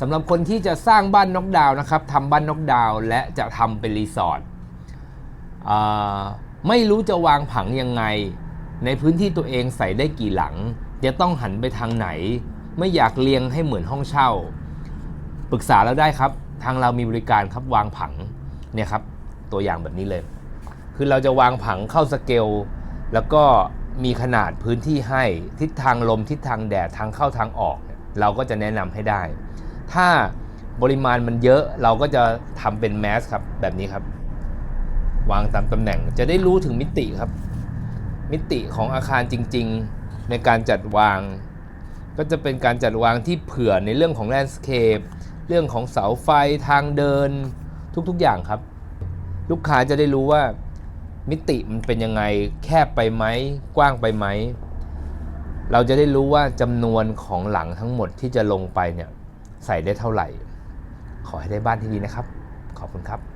สำหรับคนที่จะสร้างบ้านนกดาวนะครับทำบ้านนกดาวและจะทำเป็นรีสอร์ทไม่รู้จะวางผังยังไง ในพื้นที่ตัวเองใส่ได้กี่หลัง จะต้องหันไปทางไหน ไม่อยากเรียงให้เหมือนห้องเช่า ปรึกษาเราได้ครับ ทางเรามีบริการครับวางผังเนี่ยครับตัวอย่างแบบนี้เลย คือเราจะวางผังเข้าสเกลแล้วก็มีขนาดพื้นที่ให้ทิศทางลมทิศทางแดดทางเข้าทางออก เราก็จะแนะนำให้ได้ ถ้าปริมาณมันเยอะเราก็จะทำเป็นแมสครับแบบนี้ครับ วางตามตำแหน่งจะได้รู้ถึงมิติครับ มิติของอาคารจริง ๆ ในการจัดวาง ก็จะเป็นการจัดวางที่เผื่อในเรื่องของแลนด์สเคปเรื่องของเสาไฟทางเดินทุกๆอย่างครับ ลูกค้าจะได้รู้ว่ามิติมันเป็นยังไงแคบไปไหมกว้างไปไหม เราจะได้รู้ว่าจำนวนของหลังทั้งหมดที่จะลงไปเนี่ย ใส่ได้เท่าไหร่ ขอให้ได้บ้านที่ดีนะครับ ขอบคุณครับ